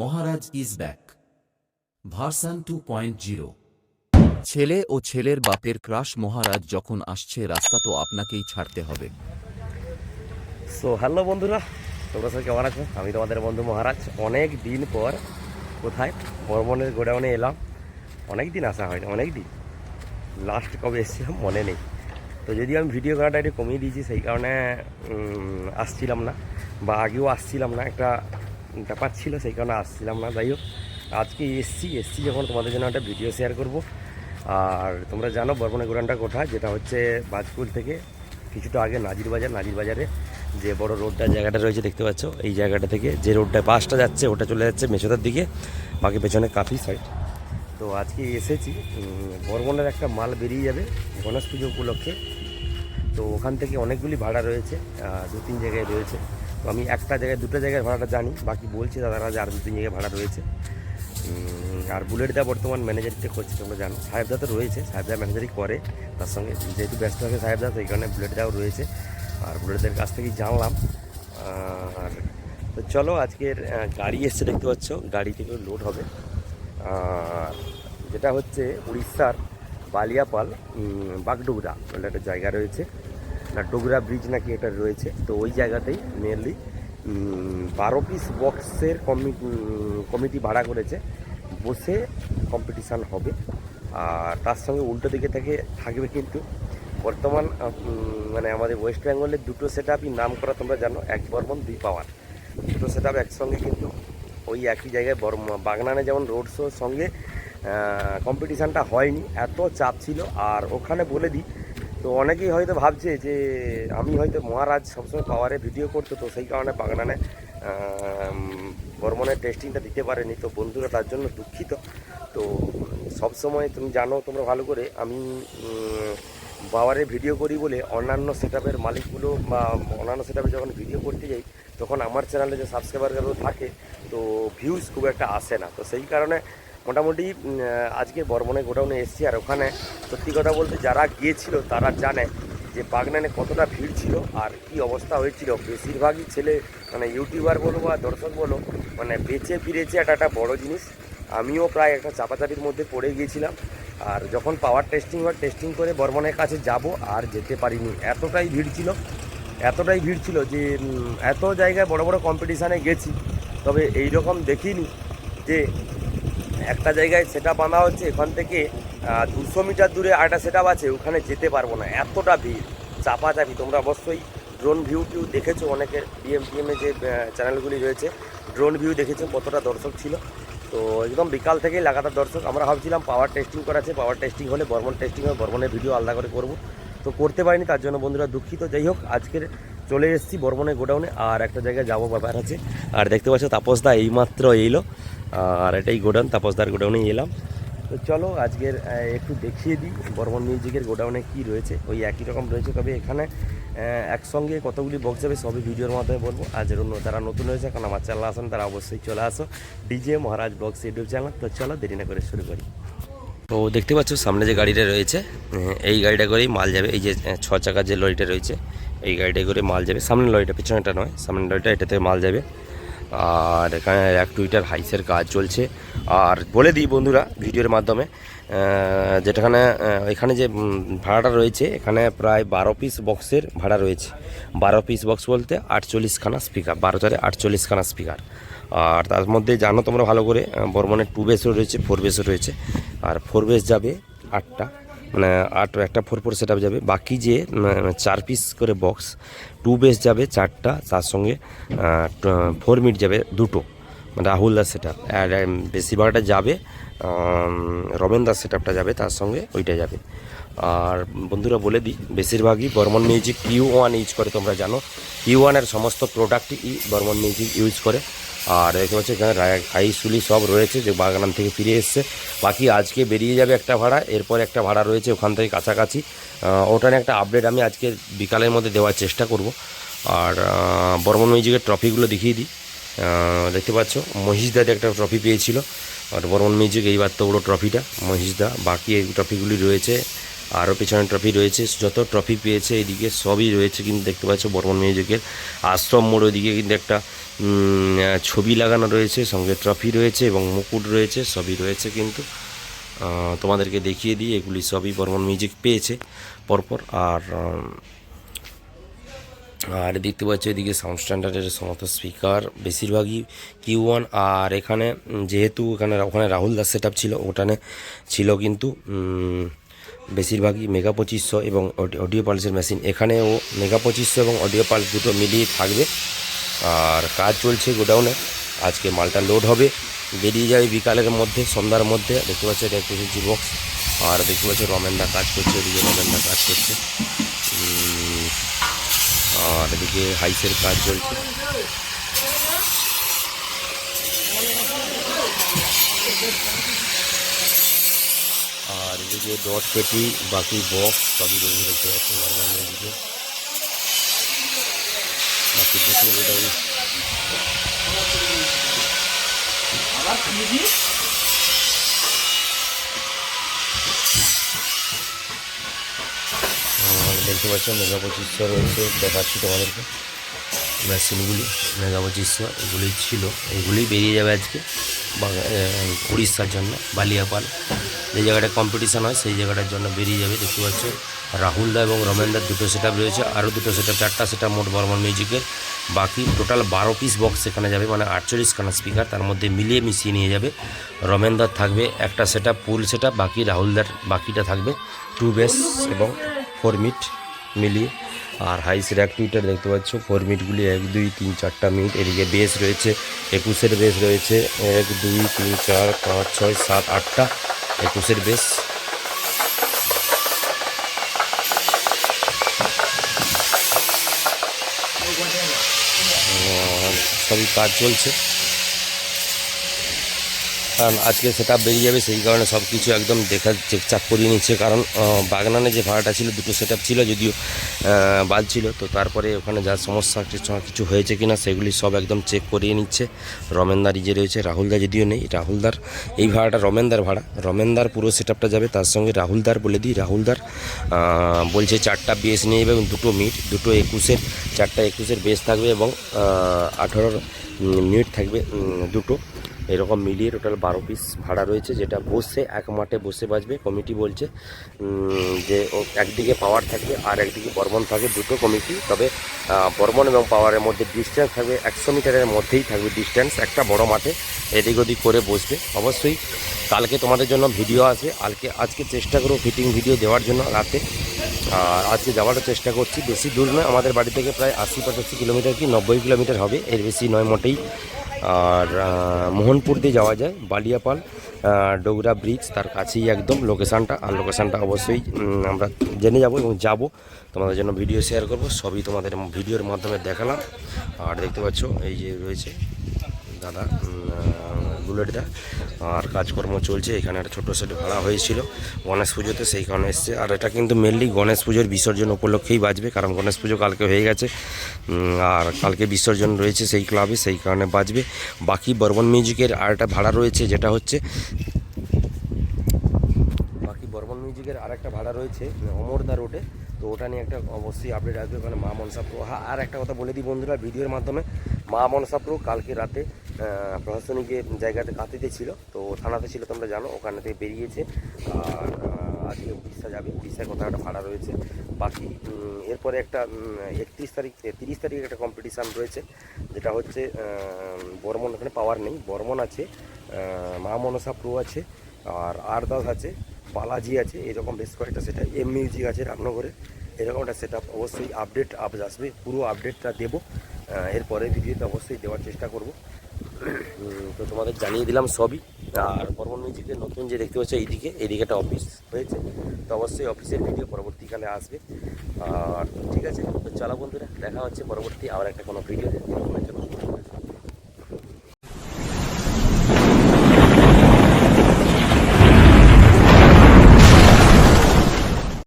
Maharaj is back. Version two point zero. ছেলে ও ছেলের বাপের ক্রাশ মহারাজ যখন আসছে রাস্তা তো আপনাকেই ছাড়তে হবে। সো হ্যালো বন্ধুরা তোমরা সবাই কেমন আছো? আমি তোমাদের বন্ধু মহারাজ। অনেক দিন পর কোথায়? বর্মনের গোডাউনে এলাম। অনেক দিন আসা হয়নি অনেক দিন। লাস্ট কবে এসেছিলাম মনে নেই। তো যদি আমি ভিডিও করাটা একটু কমিয়ে দিয়েছি সেই কারণে আসছিলাম না বা আগেও আসছিলাম না। একটা ব্যাপার ছিল, সেই কারণে আসছিলাম না। যাই হোক, আজকে এসছি এসছি যখন তোমাদের জন্য একটা ভিডিও শেয়ার করব। আর তোমরা জানো বর্মনের গোডাউনটা কোথায়? যেটা হচ্ছে বাজপুর থেকে কিছুটা আগে নাজির বাজার, নাজির বাজারে যে বড় রোডটা জায়গাটা রয়েছে, দেখতে পাচ্ছ? এই জায়গাটা থেকে যে রোডটা বাসটা যাচ্ছে, ওটা চলে যাচ্ছে মেছোদার দিকে। বাকি পেছনে কাফি সাইড তো আজকে এসেছি বর্মনের একটা মাল বেরিয়ে যাবে গণেশ পুজো উপলক্ষে। তো ওখান থেকে অনেকগুলি ভাড়া রয়েছে দু তিন জায়গায় রয়েছে। তো আমি একটা জায়গায়, দুটো জায়গায় ভাড়াটা জানি, বাকি বলছি দাদারা যে আর দু তিন জায়গায় ভাড়া রয়েছে। আর বুলেটদা বর্তমান ম্যানেজারিতে করছে তোমরা জানো। সাহেবদা তো রয়েছে, সাহেবদা ম্যানেজারই করে, তার সঙ্গে যেহেতু ব্যস্ত আছে সাহেবদা, সেই কারণে বুলেটদাও রয়েছে। আর বুলেটদের কাছ থেকেই জানলাম। আর তো চলো, আজকের গাড়ি এসছে, দেখতে পাচ্ছ। গাড়ি থেকে লোড হবে। যেটা হচ্ছে উড়িষ্যার বালিয়াপাল বাগডোগরা বলে একটা জায়গা রয়েছে। ডোগরা ব্রিজ নাকি এটা রয়েছে। তো ওই জায়গাতেই মেনলি বারো পিস বক্সের কমিটি ভাড়া করেছে। বসে কম্পিটিশান হবে। আর তার সঙ্গে উল্টো দিকে থেকে থাকবে কিন্তু বর্তমান মানে আমাদের ওয়েস্ট বেঙ্গলের দুটো সেট আপই নাম করা তোমরা জানো, এক বর্মন, দুই পাওয়ার। দুটো সেট আপ একসঙ্গে কিন্তু ওই একই জায়গায় বর্ম, বাগনানে যেমন রোড শোর সঙ্গে কম্পিটিশানটা হয়নি, এত চাপ ছিল। আর ওখানে বলে দিই তো অনেকেই হয়তো ভাবছে যে আমি হয়তো মহারাজ সবসময় পাওয়ারে ভিডিও করতো, তো সেই কারণে বাগনানে বর্মনের টেস্টিংটা দিতে পারেনি। তো বন্ধুরা তার জন্য দুঃখিত। তো সবসময় তুমি জানো, তোমরা ভালো করে, আমি পাওয়ারে ভিডিও করি বলে অন্যান্য সেট মালিকগুলো বা অন্যান্য সেট যখন ভিডিও করতে যাই, তখন আমার চ্যানেলে যে সাবস্ক্রাইবারগুলো থাকে, তো ভিউজ খুব একটা আসে না। তো সেই কারণে মোটামুটি আজকে বর্মনে গোডাউনে এসেছি আর ওখানে সত্যি কথা বলতে যারা গিয়েছিল তারা জানে যে বাগনানে কতটা ভিড় ছিল আর কি অবস্থা হয়েছিল। বেশিরভাগই ছেলে মানে ইউটিউবার বলো বা দর্শক বলো মানে বেঁচে ফিরেছে একটা একটা বড়ো জিনিস। আমিও প্রায় একটা চাপাচাপির মধ্যে পড়ে গিয়েছিলাম। আর যখন পাওয়ার টেস্টিং হয়, টেস্টিং করে বর্মনের কাছে যাব আর যেতে পারিনি। এতটাই ভিড় ছিল, এতটাই ভিড় ছিল যে এত জায়গায় বড় বড় কম্পিটিশানে গেছি। তবে এই রকম দেখিনি যে একটা জায়গায় সেটা বাঁধা হচ্ছে, এখান থেকে দুশো মিটার দূরে আরেকটা সেট আছে, ওখানে যেতে পারব না। এতটা ভিড়, চাপাচাপি। তোমরা অবশ্যই ড্রোন ভিউ টিউ দেখেছ, অনেকের ডিএম টিএমে যে চ্যানেলগুলি রয়েছে ড্রোন ভিউ দেখেছ, কতটা দর্শক ছিল। তো একদম বিকাল থেকেই লাগাতার দর্শক। আমরা ভাবছিলাম পাওয়ার টেস্টিং করাছে পাওয়ার টেস্টিং হলে, বর্মন টেস্টিং হবে, বর্মনের ভিডিও আলাদা করে করব। তো করতে পারিনি, তার জন্য বন্ধুরা দুঃখিত। যাই হোক, আজকের চলে এসেছি বর্মনের গোডাউনে, আর একটা জায়গায় যাব, ব্যাপার আছে। আর দেখতে পাচ্ছ তাপসদা এইমাত্র এলো। আর এটাই গোডাউন, তাপসদার গোডাউনে এলাম। তো চলো আজকের একটু দেখিয়ে দিই বর্মন মিউজিকের গোডাউনে কি রয়েছে। ওই একই রকম রয়েছে, তবে এখানে একসঙ্গে কতগুলি বক্স যাবে সবই ভিডিওর মাধ্যমে বলব। আর যেরকম যারা নতুন হয়েছে এখন আমার চ্যানেল আসেন, তারা অবশ্যই চলে আসো। DJ Maharaj blogs YouTube channel তো চলো দেরি না করে শুরু করি। তো দেখতে পাচ্ছ, সামনে যে গাড়িটা রয়েছে এই গাড়িটা করেই মাল যাবে। এই যে ছ চাকার যে লরিটা রয়েছে, এই গাড়িটা করে মাল যাবে। সামনের লরিটা পেছনেটা নয়, সামনের লরিটা, এটাতে মাল যাবে। আর এখানে এক টুইটার হাইসের কাজ চলছে। আর বলে দিই বন্ধুরা, ভিডিওর মাধ্যমে যেটাখানে এখানে যে ভাড়াটা রয়েছে, এখানে প্রায় বারো পিস বক্সের ভাড়া রয়েছে। বারো পিস বক্স বলতে আটচল্লিশখানা স্পিকার বারো চারে আটচল্লিশখানা স্পিকার আর তার মধ্যে জানো তোমরা ভালো করে বর্মনের টু বেসও রয়েছে ফোর বেসও রয়েছে। আর ফোর বেস যাবে আটটা। মানে আট একটা ফোর ফোর সেট যাবে। বাকি যে চার পিস করে বক্স টু বেস যাবে চারটা, তার সঙ্গে ফোর মিট যাবে দুটো। মানে রাহুল দাস সেট আপ আর বেশিরভাগটা যাবে রমেন দাস সেট আপটা যাবে, তার সঙ্গে ওইটা যাবে। আর, বন্ধুরা বলে দিই, বেশিরভাগই Barman music U one use করে, তোমরা জানো। ইউ ওয়ানের সমস্ত প্রোডাক্টই বর্মন মিউজিক ইউজ করে। আর দেখতে পাচ্ছি এখানে হাই সুলি সব রয়েছে, যে বাগান থেকে ফিরে এসছে। বাকি আজকে বেরিয়ে যাবে একটা ভাড়া, এরপর একটা ভাড়া রয়েছে ওখান থেকে কাছাকাছি। ওটা নিয়ে একটা আপডেট আমি আজকে বিকালের মধ্যে দেওয়ার চেষ্টা করব। আর বর্মন মিউজিকের ট্রফিগুলো দেখিয়ে দিই। দেখতে পাচ্ছ মহিষদাতে একটা ট্রফি পেয়েছিল। আর বর্মন মিউজিক এইবার তো বড়ো ট্রফিটা মহিষদা বাকি এই ট্রফিগুলি রয়েছে। আরও পেছনে ট্রফি রয়েছে। যত ট্রফি পেয়েছে এদিকে সবই রয়েছে কিন্তু দেখতে পাচ্ছ বর্মন মিউজিকের। আশ্রম মোড় ওইদিকে কিন্তু একটা ছবি লাগানো রয়েছে, সঙ্গে ট্রফি রয়েছে এবং মুকুট রয়েছে, সবই রয়েছে কিন্তু। তোমাদেরকে দেখিয়ে দিই, এগুলি সবই বর্মন মিউজিক পেয়েছে পরপর। আর আর দেখতে পাচ্ছ এদিকে সাউন্ড স্ট্যান্ডার্ডের সমস্ত স্পিকার বেশিরভাগই কিউ ওয়ান আর এখানে যেহেতু এখানে, ওখানে রাহুল দাস সেট ছিল ওখানে ছিল কিন্তু বেশিরভাগই মেগা পঁচিশশো এবং অডি- অডিও পালসের মেশিন। এখানেও মেগা পঁচিশশো এবং অডিও পালস দুটো মিলিয়ে থাকবে। আর কাজ চলছে গোডাউনে। আজকে মালটা লোড হবে। বেরিয়ে যাবে বিকালের মধ্যে, সন্ধ্যার মধ্যে। দেখতে পাচ্ছ এটা একটু বক্স। আর দেখতে পাচ্ছ রমেনদা কাজ করছে এদিকে রমেনদা কাজ করছে। আর এদিকে হাইসের কাজ চলছে। আর এদিকে ডট পেটি বাকি বক্স সবই রয়েছে দেখতে পাচ্ছি নর্মাল এদিকে বাকি দুটো গোডাউন দেখতে পাচ্ছ মেগা পঁচিশশো রয়েছে, দেখাচ্ছি তোমাদেরকে। মেশিনগুলি মেগা পঁচিশশো এগুলি ছিল, এগুলি বেরিয়ে যাবে আজকে। উড়িষ্যার জন্য, বালিয়াপাল। যে জায়গাটা কম্পিটিশান হয়, সেই জায়গাটার জন্য বেরিয়ে যাবে, দেখতে পাচ্ছ। রাহুলদা এবং রমেনদার দুটো সেট রয়েছে, আরও দুটো সেট আপ চারটা সেট মোট বর্মন মিউজিকের। বাকি টোটাল বারো পিস বক্স সেখানে যাবে মানে আটচল্লিশ খানা স্পিকার তার মধ্যে মিলিয়ে মিশিয়ে নিয়ে যাবে। রমেনদার থাকবে একটা সেট ফুল সেট বাকি রাহুলদার বাকিটা থাকবে। টু বেস এবং ফোর মিট মিলিয়ে। আর হাইসের টুইটার দেখতে পাচ্ছ ফোর মিটগুলি এক, দুই, তিন, চারটা মিনিট এদিকে বেস রয়েছে, একুশের বেস রয়েছে, এক, দুই, তিন, চার, পাঁচ, ছয়, সাত, আটটা একুশের বেস সবই কাজ চলছে। কারণ আজকে সেটা বেরিয়ে যাবে, সেই কারণে সব কিছু একদম দেখা চেকচাক করিয়ে নিচ্ছে। কারণ বাগনানে যে ভাড়াটা ছিল, দুটো সেট ছিল, যদিও আহ, বাদ ছিল। তো তারপরে ওখানে যা সমস্যা কিছু হয়েছে কিনা সেগুলি সব একদম চেক করিয়ে নিচ্ছে। রমেনদার যে রয়েছে রাহুলদা যদিও নেই রাহুলদার এই ভাড়াটা রমেনদার ভাড়া। রমেনদার পুরো সেট যাবে তার সঙ্গে রাহুলদার বলে দিই রাহুলদার বলছে চারটা বেস নিয়ে যাবে এবং দুটো মিট দুটো একুশের চারটা একুশের বেস থাকবে এবং আঠারোর মিনিট থাকবে দুটো। এরকম মিলিয়ে টোটাল বারো পিস ভাড়া রয়েছে, যেটা বসে, এক মাঠে বসে বাজবে। কমিটি বলছে যে একদিকে পাওয়ার থাকবে আর একদিকে বর্মন থাকবে, দুটো কমিটি তবে বর্মন এবং পাওয়ারের মধ্যে ডিস্ট্যান্স থাকবে, একশো মিটারের মধ্যেই থাকবে ডিস্ট্যান্স একটা বড় মাঠে এদিক ওদিক করে বসবে। অবশ্যই কালকে তোমাদের জন্য ভিডিও আছে। আজকে আজকে চেষ্টা করব ফিটিং ভিডিও দেওয়ার জন্য রাতে। আর আজকে যাওয়ারও চেষ্টা করছি। বেশি দূর নয়, আমাদের বাড়ি থেকে প্রায় আশি পঁচাশি কিলোমিটার কি, নব্বই কিলোমিটার হবে। এর বেশি নয়, মোটেই আর মোহনপুর দিয়ে যাওয়া যায়, বালিয়াপাল ডোগরা ব্রিজ তার কাছেই একদম লোকেশানটা আর লোকেশানটা অবশ্যই আমরা জেনে যাব এবং যাব। তোমাদের জন্য ভিডিও শেয়ার করব, সবই তোমাদের ভিডিওর মাধ্যমে দেখালাম। আর দেখতে পাচ্ছ, এই যে রয়েছে দাদা বুলেটদা আর কাজকর্ম চলছে, এখানে একটা ছোটো সেট ভাড়া হয়েছিল গণেশ পুজোতে, সেই কারণে এসছে। আর এটা কিন্তু মেনলি গণেশ পুজোর বিসর্জন উপলক্ষেই বাজবে, কারণ গণেশ পুজো কালকে হয়ে গেছে। আর কালকে বিসর্জন রয়েছে সেই ক্লাবে সেই কারণে বাজবে। বাকি বর্বন মিউজিকের আর একটা ভাড়া রয়েছে যেটা হচ্ছে বাকি বর্বন মিউজিকের আর একটা ভাড়া রয়েছে অমরদা রোডে। তো ওটা নিয়ে একটা অবশ্যই আপডেট আসবে ওখানে মা মনসা প্রো। হ্যাঁ আর একটা কথা বলে দিই বন্ধুরা ভিডিওর মাধ্যমে মা মনসা প্রো কালকে রাতে আহ, প্রশাসনিক জায়গাতে কাতিতে ছিল তো থানাতে ছিল তোমরা জানো ওখানে থেকে বেরিয়েছে। আর আজকে উড়িষ্যা যাবে। উড়িষ্যার কথা একটা ভাড়া রয়েছে। বাকি এরপরে একটা একত্রিশ তারিখ, তিরিশ তারিখ একটা কম্পিটিশান রয়েছে, যেটা হচ্ছে বর্মন, ওখানে পাওয়ার নেই। বর্মন আছে মা মনসা প্রো আছে, আর আরদাস আছে, বালাজি আছে এরকম বেশ কয়েকটা সেটা এম মিউজিক আছে রামনগরে। এরকম একটা সেট অবশ্যই আপডেট আপ আসবে, পুরো আপডেটটা দেবো। এরপরে ভিডিওতে অবশ্যই দেওয়ার চেষ্টা করব। তো তোমাদের জানিয়ে দিলাম সবই। আর বর্মন মিউজিকের নতুন যে দেখতে পাচ্ছ, এইদিকে এইদিকে একটা অফিস হয়েছে। তো অবশ্যই অফিসের ভিডিও পরবর্তীকালে আসবে। আর ঠিক আছে, তো চলো বন্ধুরা, দেখা হচ্ছে পরবর্তী আবার একটা কোনো ভিডিও